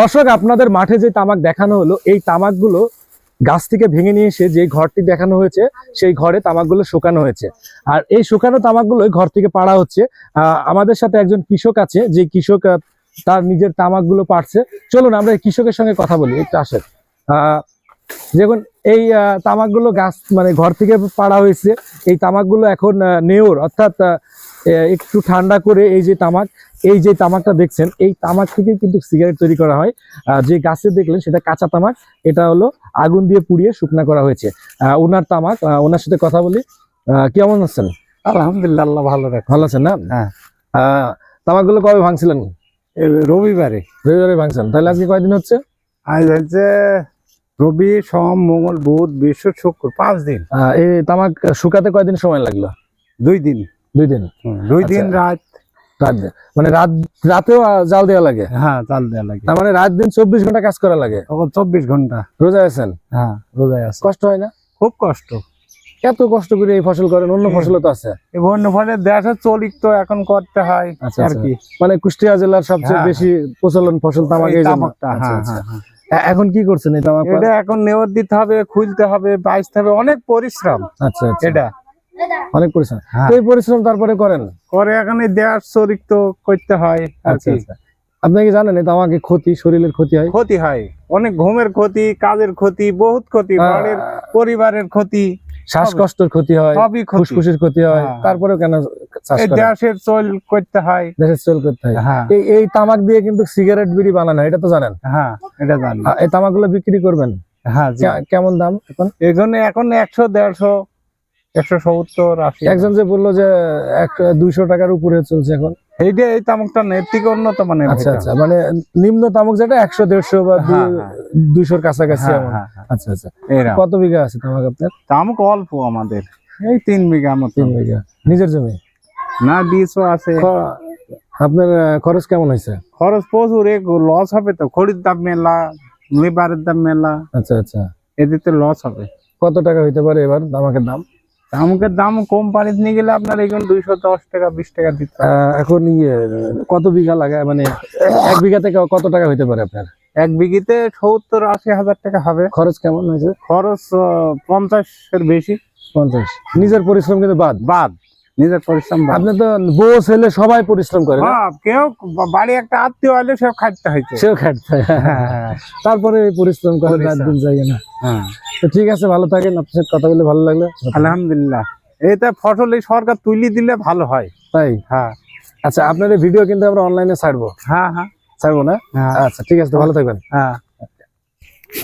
দর্শক, আপনাদের মাঠে যে তামাক দেখানো হলো, এই তামাকগুলো গাছ থেকে ভেঙে নিয়ে এসে যে ঘরটি দেখানো হয়েছে, সেই ঘরে তামাকগুলো শুকানো হয়েছে। আর এই শুকানো তামাকগুলো ঘর থেকে পাড়া হচ্ছে। আমাদের সাথে একজন কৃষক আছে, যে কৃষক তার নিজের তামাকগুলো পাড়ছে। চলুন, আমরা এই কৃষকের সঙ্গে কথা বলি, একটু আসেন। দেখুন, এই তামাকগুলো গাছ মানে ঘর থেকে পাড়া হয়েছে। এই তামাকগুলো এখন নেওর, অর্থাৎ একটু ঠান্ডা করে এই যে তামাক এই যে তামাকটা দেখছেন এই তামাক থেকে কিন্তু সিগারেট তৈরি করা হয়। যে গাছে দেখলেন সেটা কাঁচা তামাক এটা হলো আগুন দিয়ে পুড়িয়ে শুকনা করা হয়েছে। ওনার তামাক ওনার সাথে কথা বলি। কেমন আছেন? আলহামদুলিল্লাহ আল্লাহ ভালো রাখে। ভালো আছেন না? হ্যাঁ। তামাকগুলো কবে ভাঙছিলেন? রবিবারে। রবিবারে ভাঙছেন। তাহলে আজকে কয়দিন হচ্ছে? আজ হচ্ছে রবি সোম মঙ্গল বুধ বৃহস্পতি শুক্র পাঁচ দিন। এই তামাক শুকাতে কয়দিন সময় লাগল? দুই দিন। দুই দিন। দুই দিন আচ্ছা। রাত। রাত মানে রাত রাতেও জাল দেওয়া লাগে? হ্যাঁ চাল দেওয়া লাগে। তার মানে রাত দিন চব্বিশ ঘণ্টা কাজ করা লাগে? তখন চব্বিশ ঘণ্টা। রোজা আছেন? হ্যাঁ রোজায় আছে। কষ্ট হয় না? খুব কষ্ট। এত কষ্ট করে এই ফসল করেন অন্য ফসলও তো আছে। ফলে দেশের চলিক তো এখন করতে হয় আচ্ছা, আর আচ্ছা। কি। মানে কুষ্টিয়া জেলার সবচেয়ে হ্যাঁ, বেশি প্রচলন ফসল তামাক এই আচ্ছা, হ্যাঁ, আচ্ছা। হ্যাঁ, এখন কি করছেন এই তামাক এটা এখন নেওয়ার দিতে হবে খুলতে হবে বাইসতে হবে অনেক পরিশ্রম। আচ্ছা আচ্ছা। এটা। অনেক পরিশ্রম। হ্যাঁ। তো এই পরিশ্রম তারপরে করেন? করে এখন দেশ তো করতে হয় আর আচ্ছা কি। আচ্ছা। আপনি কি জানেন এই তামাকে ক্ষতি শরীরের ক্ষতি হয়? ক্ষতি হয়। অনেক ঘুমের ক্ষতি কাজের ক্ষতি বহুত ক্ষতি বাড়ির পরিবারের ক্ষতি। শ্বাসকষ্টের ক্ষতি হয় সবই ক্ষতি। ফুসফুসের ক্ষতি হয় হ্যাঁ। তারপরেও কেন দেশের চল করতে হয়। দেশের চল করতে হয়। হ্যাঁ। এই এই তামাক দিয়ে কিন্তু সিগারেট বিড়ি বানানো হয় এটা তো জানেন? হ্যাঁ এটা জানি। আ, এই তামাকগুলো বিক্রি করবেন? হ্যাঁ কেমন দাম এখন? এখানে এখন একশো দেড়শো একশো সত্তর আশি। একজন যে বলল যে এক দুইশো টাকার উপরে চলছে এখন। এইটা এই তামুকটা নেই উন্নত মানের আচ্ছা আচ্ছা মানে নিম্ন তামাক যেটা একশো দেড়শো বা হ্যাঁ, হ্যাঁ। দুইশোর কাছাকাছি হ্যাঁ। আচ্ছা আচ্ছা। কত বিঘা আছে তামাক আপনার? তামুক অল্প আমাদের। এই তিন বিঘা তিন বিঘা। নিজের জমি? না আছে। আপনার খরচ কেমন হয়েছে? খরচ প্রচুর লস হবে তো। খড়ির দাম মেলা লেবারের দাম মেলা। আচ্ছা আচ্ছা। এদিকে লস হবে। কত টাকা হইতে পারে এবার তামাকের দাম? তামুকের দাম কোম্পানিতে নিয়ে গেলে আপনার এখন দুইশো দশ টাকা বিশ টাকা দিতে এখন ইয়ে কত বিঘা লাগায় মানে এক বিঘা থেকে কত টাকা হইতে পারে আপনার? এক বিঘিতে সত্তর আশি হাজার টাকা হবে। খরচ কেমন হয়েছে? খরচ পঞ্চাশের বেশি। পঞ্চাশ। নিজের পরিশ্রম কিন্তু বাদ। বাদ। নিজের পরিশ্রম আপনি তো বউ ছেলে সবাই পরিশ্রম করে হ্যাঁ, কেউ বাড়ি একটা আত্মীয় হলে সব খাটতে হয়েছে সেও খাটতে হ্যাঁ, তারপরে পরিশ্রম করে রাত পরিশ্রম। দিন যায় না। হ্যাঁ। তো ঠিক আছে ভালো থাকেন। আপনার সাথে কথা বলে ভালো লাগল। আলহামদুলিল্লাহ। এটা ফসল এই সরকার তুলি দিলে ভালো হয়। তাই? হ্যাঁ। আচ্ছা আপনার এই ভিডিও কিন্তু আমরা অনলাইনে ছাড়বো। হ্যাঁ হ্যাঁ। ছাড়বো না? হ্যাঁ। আচ্ছা ঠিক আছে ভালো থাকবেন। হ্যাঁ।